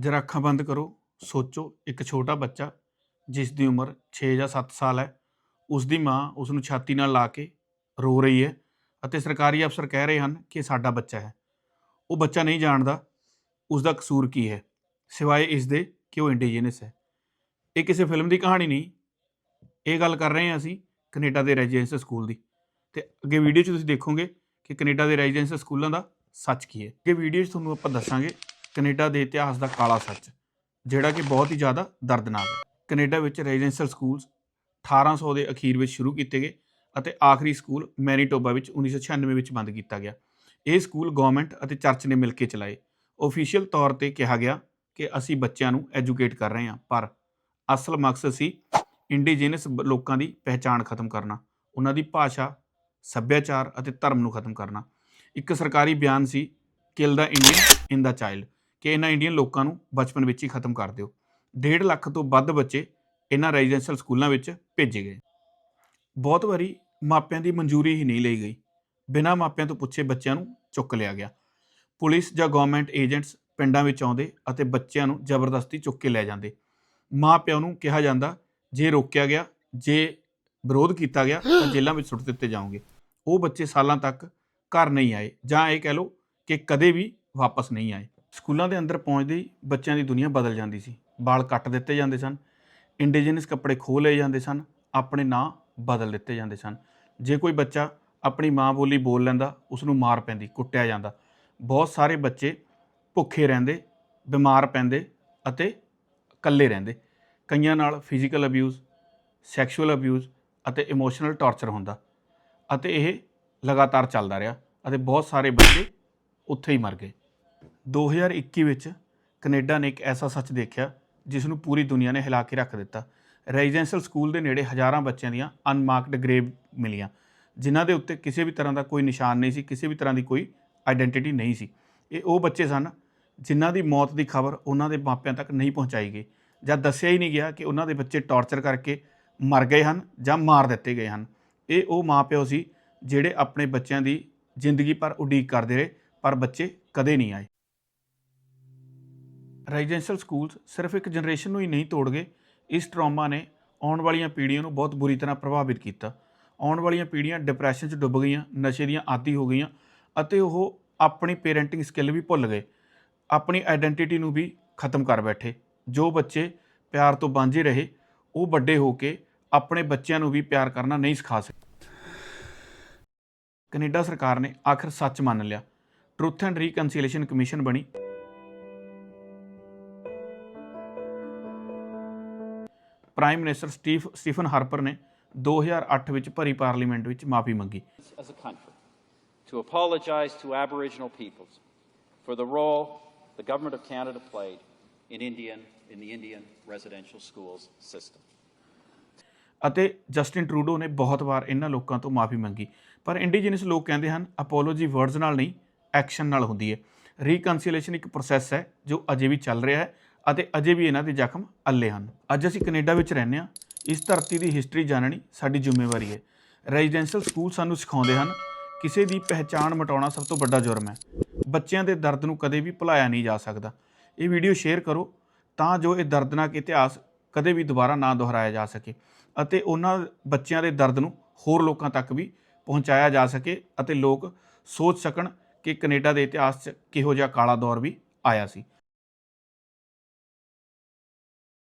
ਜਰਾ ਅੱਖਾਂ ਬੰਦ ਕਰੋ, ਸੋਚੋ, ਇੱਕ ਛੋਟਾ ਬੱਚਾ, ਜਿਸ ਦੀ ਉਮਰ 6 ਜਾਂ 7 ਸਾਲ ਹੈ, ਉਸ ਦੀ ਮਾਂ ਉਸ ਨੂੰ ਛਾਤੀ ਨਾਲ ਲਾ ਕੇ ਰੋ ਰਹੀ ਹੈ ਅਤੇ ਸਰਕਾਰੀ ਅਫਸਰ ਕਹਿ ਰਹੇ ਹਨ ਕਿ ਸਾਡਾ ਬੱਚਾ ਹੈ। ਉਹ ਬੱਚਾ ਨਹੀਂ ਜਾਣਦਾ ਉਸ ਦਾ ਕਸੂਰ ਕੀ ਹੈ, ਸਿਵਾਏ ਇਸ ਦੇ ਕਿ ਉਹ ਇੰਡੀਜੀਨਸ ਹੈ। ਇਹ ਕਿਸੇ ਫਿਲਮ ਦੀ ਕਹਾਣੀ ਨਹੀਂ। ਇਹ ਗੱਲ ਕਰ ਰਹੇ ਹਾਂ ਅਸੀਂ ਕੈਨੇਡਾ ਦੇ ਰੈਜ਼ੀਡੈਂਸ਼ੀਅਲ ਸਕੂਲ ਦੀ। ਤੇ ਅੱਗੇ ਵੀਡੀਓ 'ਚ ਤੁਸੀਂ ਦੇਖੋਗੇ ਕਿ ਕੈਨੇਡਾ ਦੇ ਰੈਜ਼ੀਡੈਂਸ਼ੀਅਲ ਸਕੂਲਾਂ ਦਾ ਸੱਚ ਕੀ ਹੈ। ਅੱਗੇ ਵੀਡੀਓ 'ਚ ਤੁਹਾਨੂੰ ਆਪਾਂ ਦੱਸਾਂਗੇ ਕੈਨੇਡਾ ਦੇ ਇਤਿਹਾਸ ਦਾ ਕਾਲਾ ਸੱਚ, ਜਿਹੜਾ ਕਿ ਬਹੁਤ ਹੀ ਜ਼ਿਆਦਾ ਦਰਦਨਾਕ ਹੈ। ਕੈਨੇਡਾ ਵਿੱਚ ਰੈਜ਼ੀਡੈਂਸ਼ੀਅਲ ਸਕੂਲਸ 1800 ਦੇ ਅਖੀਰ ਵਿੱਚ ਸ਼ੁਰੂ ਕੀਤੇ ਗਏ ਅਤੇ ਆਖਰੀ ਸਕੂਲ ਮੈਨੀਟੋਬਾ ਵਿੱਚ 1996 ਵਿੱਚ ਬੰਦ ਕੀਤਾ ਗਿਆ। ਇਹ ਸਕੂਲ ਗਵਰਨਮੈਂਟ ਅਤੇ ਚਰਚ ਨੇ ਮਿਲ ਕੇ ਚਲਾਏ। ਅਫੀਸ਼ੀਅਲ ਤੌਰ ਤੇ ਕਿਹਾ ਗਿਆ ਕਿ ਅਸੀਂ ਬੱਚਿਆਂ ਨੂੰ ਐਜੂਕੇਟ ਕਰ ਰਹੇ ਹਾਂ, ਪਰ ਅਸਲ ਮਕਸਦ ਸੀ ਇੰਡੀਜੀਨਸ ਲੋਕਾਂ ਦੀ ਪਹਿਚਾਣ ਖਤਮ ਕਰਨਾ, ਉਹਨਾਂ ਦੀ ਭਾਸ਼ਾ, ਸੱਭਿਆਚਾਰ ਅਤੇ ਧਰਮ ਨੂੰ ਖਤਮ ਕਰਨਾ। ਇੱਕ ਸਰਕਾਰੀ ਬਿਆਨ ਸੀ ਕਿਲ ਦਾ ਇੰਡੀਅਨ ਇਨ ਦਾ ਚਾਈਲਡ ਕਿ ਇਹਨਾਂ ਇੰਡੀਅਨ ਲੋਕਾਂ ਨੂੰ ਬਚਪਨ ਵਿੱਚ ਹੀ ਖਤਮ ਕਰ ਦਿਓ। 1.5 ਲੱਖ ਤੋਂ ਵੱਧ ਬੱਚੇ ਇਹਨਾਂ ਰੈਜ਼ੀਡੈਂਸ਼ੀਅਲ ਸਕੂਲਾਂ ਵਿੱਚ ਭੇਜੇ ਗਏ। ਬਹੁਤ ਵਾਰੀ ਮਾਪਿਆਂ ਦੀ ਮਨਜ਼ੂਰੀ ਹੀ ਨਹੀਂ ਲਈ ਗਈ। ਬਿਨਾਂ ਮਾਪਿਆਂ ਤੋਂ ਪੁੱਛੇ ਬੱਚਿਆਂ ਨੂੰ ਚੁੱਕ ਲਿਆ ਗਿਆ। ਪੁਲਿਸ ਜਾਂ ਗਵਰਨਮੈਂਟ ਏਜੰਟਸ ਪਿੰਡਾਂ ਵਿੱਚ ਆਉਂਦੇ ਅਤੇ ਬੱਚਿਆਂ ਨੂੰ ਜ਼ਬਰਦਸਤੀ ਚੁੱਕ ਕੇ ਲੈ ਜਾਂਦੇ। ਮਾਪਿਆਂ ਨੂੰ ਕਿਹਾ ਜਾਂਦਾ, ਜੇ ਰੋਕਿਆ ਗਿਆ, ਜੇ ਵਿਰੋਧ ਕੀਤਾ ਗਿਆ ਤਾਂ ਜੇਲ੍ਹਾਂ ਵਿੱਚ ਸੁੱਟ ਦਿੱਤੇ ਜਾਓਗੇ। ਉਹ ਬੱਚੇ ਸਾਲਾਂ ਤੱਕ ਘਰ ਨਹੀਂ ਆਏ ਜਾਂ ਇਹ ਕਹਿ ਲਓ ਕਿ ਕਦੇ ਵੀ ਵਾਪਸ ਨਹੀਂ ਆਏ। ਸਕੂਲਾਂ ਦੇ ਅੰਦਰ ਪਹੁੰਚਦੇ ਹੀ ਬੱਚਿਆਂ ਦੀ ਦੁਨੀਆ ਬਦਲ ਜਾਂਦੀ ਸੀ। ਵਾਲ ਕੱਟ ਦਿੱਤੇ ਜਾਂਦੇ ਸਨ ਇੰਡੀਜੀਨਸ ਕੱਪੜੇ ਖੋਹ ਲਏ ਜਾਂਦੇ ਸਨ, ਆਪਣੇ ਨਾਂ ਬਦਲ ਦਿੱਤੇ ਜਾਂਦੇ ਸਨ। ਜੇ ਕੋਈ ਬੱਚਾ ਆਪਣੀ ਮਾਂ ਬੋਲੀ ਬੋਲ ਲੈਂਦਾ ਉਸ ਨੂੰ ਮਾਰ ਪੈਂਦੀ, ਕੁੱਟਿਆ ਜਾਂਦਾ। ਬਹੁਤ ਸਾਰੇ ਬੱਚੇ ਭੁੱਖੇ ਰਹਿੰਦੇ, ਬਿਮਾਰ ਪੈਂਦੇ ਅਤੇ ਇਕੱਲੇ ਰਹਿੰਦੇ। ਕਈਆਂ ਨਾਲ ਫਿਜ਼ੀਕਲ ਅਬਿਊਜ਼ ਸੈਕਸ਼ੂਅਲ ਅਬਿਊਜ਼ ਅਤੇ ਇਮੋਸ਼ਨਲ ਟਾਰਚਰ ਹੁੰਦਾ ਅਤੇ ਇਹ ਲਗਾਤਾਰ ਚੱਲਦਾ ਰਿਹਾ ਅਤੇ ਬਹੁਤ ਸਾਰੇ ਬੱਚੇ ਉੱਥੇ ਹੀ ਮਰ ਗਏ। 2021 ਵਿੱਚ ਕੈਨੇਡਾ ਨੇ ਇੱਕ ਐਸਾ ਸੱਚ ਦੇਖਿਆ ਜਿਸ ਨੂੰ ਪੂਰੀ ਦੁਨੀਆ ਨੇ ਹਿਲਾ ਕੇ ਰੱਖ ਦਿੱਤਾ। ਰੈਜ਼ੀਡੈਂਸ਼ੀਅਲ ਸਕੂਲ ਦੇ ਨੇੜੇ ਹਜ਼ਾਰਾਂ ਬੱਚਿਆਂ ਦੀਆਂ ਅਨਮਾਰਕਡ ਗ੍ਰੇਵ ਮਿਲੀਆਂ, ਜਿਨ੍ਹਾਂ ਦੇ ਉੱਤੇ ਕਿਸੇ ਵੀ ਤਰ੍ਹਾਂ ਦਾ ਕੋਈ ਨਿਸ਼ਾਨ ਨਹੀਂ ਸੀ, ਕਿਸੇ ਵੀ ਤਰ੍ਹਾਂ ਦੀ ਕੋਈ ਆਇਡੈਂਟੀਟੀ ਨਹੀਂ ਸੀ। ਇਹ ਉਹ ਬੱਚੇ ਸਨ ਜਿਨ੍ਹਾਂ ਦੀ ਮੌਤ ਦੀ ਖਬਰ ਉਹਨਾਂ ਦੇ ਮਾਪਿਆਂ ਤੱਕ ਨਹੀਂ ਪਹੁੰਚਾਈ ਗਈ ਜਾਂ ਦੱਸਿਆ ਹੀ ਨਹੀਂ ਗਿਆ ਕਿ ਉਹਨਾਂ ਦੇ ਬੱਚੇ ਟਾਰਚਰ ਕਰਕੇ ਮਰ ਗਏ ਹਨ ਜਾਂ ਮਾਰ ਦਿੱਤੇ ਗਏ ਹਨ। ਇਹ ਉਹ ਮਾਪਿਓ ਸੀ ਜਿਹੜੇ ਆਪਣੇ ਬੱਚਿਆਂ ਦੀ ਜ਼ਿੰਦਗੀ ਪਰ ਉਡੀਕ ਕਰਦੇ ਰਹੇ, ਪਰ ਬੱਚੇ ਕਦੇ ਨਹੀਂ ਆਏ। ਰੈਜ਼ੀਡੈਂਸ਼ੀਅਲ ਸਕੂਲਸ ਸਿਰਫ ਇੱਕ ਜਨਰੇਸ਼ਨ ਨੂੰ ਹੀ ਨਹੀਂ ਤੋੜ ਗਏ। ਇਸ ਟਰਾਮਾ ਨੇ ਆਉਣ ਵਾਲੀਆਂ ਪੀੜ੍ਹੀਆਂ ਨੂੰ ਬਹੁਤ ਬੁਰੀ ਤਰ੍ਹਾਂ ਪ੍ਰਭਾਵਿਤ ਕੀਤਾ। ਆਉਣ ਵਾਲੀਆਂ ਪੀੜ੍ਹੀਆਂ ਡਿਪਰੈਸ਼ਨ 'ਚ ਡੁੱਬ ਗਈਆਂ, ਨਸ਼ੇ ਦੀਆਂ ਆਦੀ ਹੋ ਗਈਆਂ ਅਤੇ ਉਹ ਆਪਣੀ ਪੇਰੈਂਟਿੰਗ ਸਕਿੱਲ ਵੀ ਭੁੱਲ ਗਏ। ਆਪਣੀ ਆਇਡੈਂਟੀਟੀ ਨੂੰ ਵੀ ਖਤਮ ਕਰ ਬੈਠੇ। ਜੋ ਬੱਚੇ ਪਿਆਰ ਤੋਂ ਵਾਂਝੇ ਰਹੇ, ਉਹ ਵੱਡੇ ਹੋ ਕੇ ਆਪਣੇ ਬੱਚਿਆਂ ਨੂੰ ਵੀ ਪਿਆਰ ਕਰਨਾ ਨਹੀਂ ਸਿਖਾ ਸਕੇ। ਕੈਨੇਡਾ ਸਰਕਾਰ ਨੇ ਆਖਰ ਸੱਚ ਮੰਨ ਲਿਆ। ਟਰੁੱਥ ਐਂਡ ਰੀਕਨਸੀਲੀਏਸ਼ਨ ਕਮਿਸ਼ਨ ਬਣੀ। Prime minister Steph Stephen Harper ਨੇ 2008 ਵਿੱਚ ਭਰੀ ਪਾਰਲੀਮੈਂਟ ਵਿੱਚ ਮਾਫੀ ਮੰਗੀ। As a country to apologize to Aboriginal peoples for the role the Government of Canada played in Indian in the Indian residential schools system. ਅਤੇ Justin Trudeau ਨੇ ਬਹੁਤ ਵਾਰ ਇਹਨਾਂ ਲੋਕਾਂ ਤੋਂ ਮਾਫੀ ਮੰਗੀ। ਪਰ ਇੰਡੀਜੀਨਸ ਲੋਕ ਕਹਿੰਦੇ ਹਨ ਅਪੋਲੋਜੀ ਵਰਡਸ ਨਾਲ ਨਹੀਂ ਐਕਸ਼ਨ ਨਾਲ ਹੁੰਦੀ ਹੈ। ਰੀਕਨਸੀਲੀਏਸ਼ਨ ਇੱਕ ਪ੍ਰੋਸੈਸ ਹੈ ਜੋ ਅਜੇ ਵੀ ਚੱਲ ਰਿਹਾ ਹੈ। ਅਤੇ ਅਜੇ ਵੀ ਇਹਨਾਂ ਦੇ ਜ਼ਖਮ ਅੱਲੇ ਹਨ। ਅੱਜ ਅਸੀਂ ਕੈਨੇਡਾ ਵਿੱਚ ਰਹਿੰਦੇ ਹਾਂ। ਇਸ ਧਰਤੀ ਦੀ ਹਿਸਟਰੀ ਜਾਣਨੀ ਸਾਡੀ ਜ਼ਿੰਮੇਵਾਰੀ ਹੈ। ਰੈਜ਼ੀਡੈਂਸ਼ੀਅਲ ਸਕੂਲ ਸਾਨੂੰ ਸਿਖਾਉਂਦੇ ਹਨ, ਕਿਸੇ ਦੀ ਪਹਿਚਾਣ ਮਿਟਾਉਣਾ ਸਭ ਤੋਂ ਵੱਡਾ ਜੁਰਮ ਹੈ। ਬੱਚਿਆਂ ਦੇ ਦਰਦ ਨੂੰ ਕਦੇ ਵੀ ਭੁਲਾਇਆ ਨਹੀਂ ਜਾ ਸਕਦਾ। ਇਹ ਵੀਡੀਓ ਸ਼ੇਅਰ ਕਰੋ, ਤਾਂ ਜੋ ਇਹ ਦਰਦਨਾਕ ਇਤਿਹਾਸ ਕਦੇ ਵੀ ਦੁਬਾਰਾ ਨਾ ਦੁਹਰਾਇਆ ਜਾ ਸਕੇ ਅਤੇ ਉਹਨਾਂ ਬੱਚਿਆਂ ਦੇ ਦਰਦ ਨੂੰ ਹੋਰ ਲੋਕਾਂ ਤੱਕ ਵੀ ਪਹੁੰਚਾਇਆ ਜਾ ਸਕੇ ਅਤੇ ਲੋਕ ਸੋਚ ਸਕਣ ਕਿ ਕੈਨੇਡਾ ਦੇ ਇਤਿਹਾਸ 'ਚ ਕਿਹੋ ਜਿਹਾ ਕਾਲਾ ਦੌਰ ਵੀ ਆਇਆ ਸੀ।